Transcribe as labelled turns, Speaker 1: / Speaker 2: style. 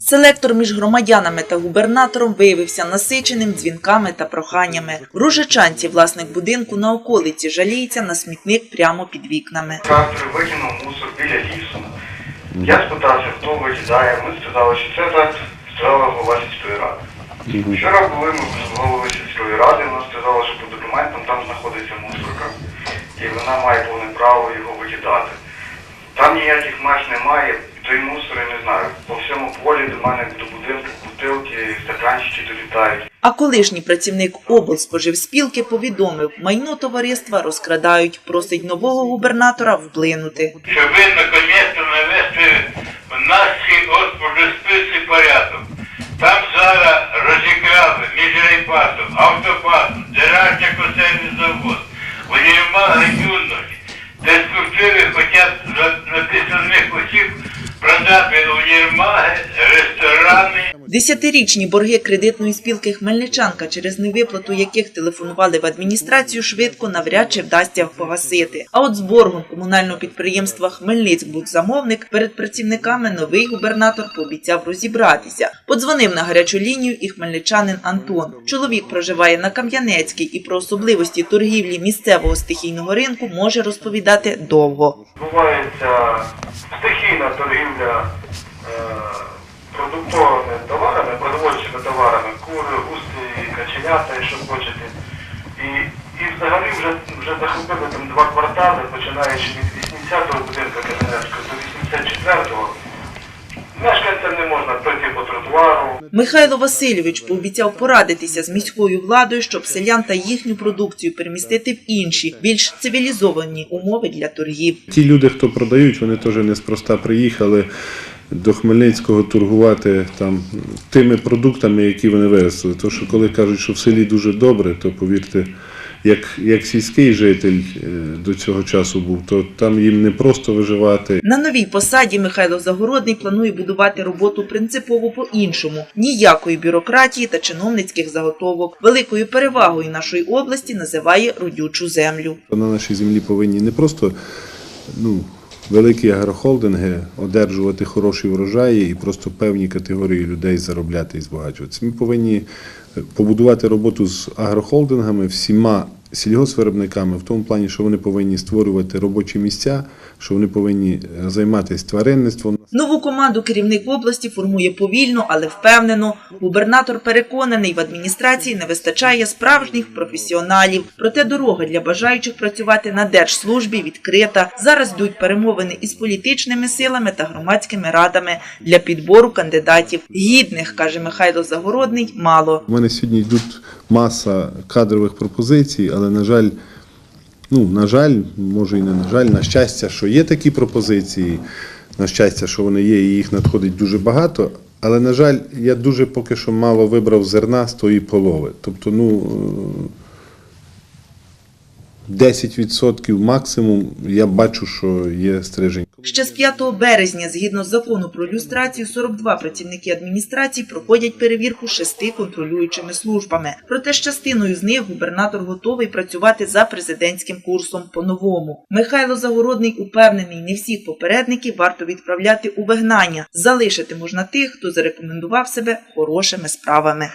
Speaker 1: Селектор між громадянами та губернатором виявився насиченим дзвінками та проханнями. В Ружичанці власник будинку на околиці жаліється на смітник прямо під вікнами.
Speaker 2: Трактор викинув мусор біля лісу. Я спитався, хто викидає. Ми сказали, що це так сказала голова сільської ради. Вчора були ми з голови сільської ради, вона сказала, що по документам там знаходиться мусорка, і вона має повне право його викидати. Там ніяких меж немає, той мусор, я не всьому полі до мене до будинку бутилки, стаканчики долітають.
Speaker 1: А колишній працівник облспоживспілки повідомив, майно товариства розкрадають, просить нового губернатора вплинути.
Speaker 3: щоб ви наконец-то ресторани.
Speaker 1: Десятирічні борги кредитної спілки Хмельничанка, через невиплату яких телефонували в адміністрацію, швидко навряд чи вдасться погасити. А от з боргом комунального підприємства Хмельницькбудзамовник перед працівниками новий губернатор пообіцяв розібратися. Подзвонив на гарячу лінію і хмельничанин Антон. Чоловік проживає на Кам'янецькій і про особливості торгівлі місцевого стихійного ринку може розповідати довго.
Speaker 2: відбувається стихійна торгівля продуктовими товарами, продовольчими товарами, кури, гуси, каченята, і що хочете. І, і взагалі вже, вже захопили там два квартали, починаючи від 80-го будинку Кам'янецького до 84-го. Мешканцям не можна пройти по тротуару,
Speaker 1: Михайло Васильович пообіцяв порадитися з міською владою, щоб селян та їхню продукцію перемістити в інші, більш цивілізовані умови для торгів.
Speaker 4: Ті люди, хто продають, вони теж неспроста приїхали до Хмельницького торгувати там тими продуктами, які вони виростили. Тому що коли кажуть, що в селі дуже добре, то повірте, як, як сільський житель е, до цього часу був, то там їм не просто виживати.
Speaker 1: На новій посаді Михайло Загородний планує будувати роботу принципово по-іншому. Ніякої бюрократії та чиновницьких заготовок. Великою перевагою нашої області називає родючу землю.
Speaker 4: На нашій землі повинні не просто ну, великі агрохолдинги одержувати хороші врожаї і просто певні категорії людей заробляти і збагачуватися. Ми повинні е, побудувати роботу з агрохолдингами, всіма сільгосвиробниками в тому плані, що вони повинні створювати робочі місця, що вони повинні е, займатися тваринництвом.
Speaker 1: Нову команду керівник області формує повільно, але впевнено. Губернатор переконаний, в адміністрації не вистачає справжніх професіоналів. Проте дорога для бажаючих працювати на держслужбі відкрита. Зараз йдуть перемовини із політичними силами та громадськими радами для підбору кандидатів. Гідних, каже Михайло Загородний, мало.
Speaker 4: У мене сьогодні йдуть маса кадрових пропозицій, але, на жаль, ну, на жаль, може і не на жаль, на щастя, що є такі пропозиції, на щастя, що вони є, і їх надходить дуже багато. Але, на жаль, я дуже поки що мало вибрав зерна з тої полови. Тобто, ну, е, 10% максимум я бачу, що є стрижень.
Speaker 1: Ще з 5 березня, згідно з закону про люстрацію, 42 працівники адміністрації проходять перевірку шести контролюючими службами. Проте з частиною з них губернатор готовий працювати за президентським курсом по-новому. Михайло Загородний упевнений, не всіх попередників варто відправляти у вигнання. Залишити можна тих, хто зарекомендував себе хорошими справами.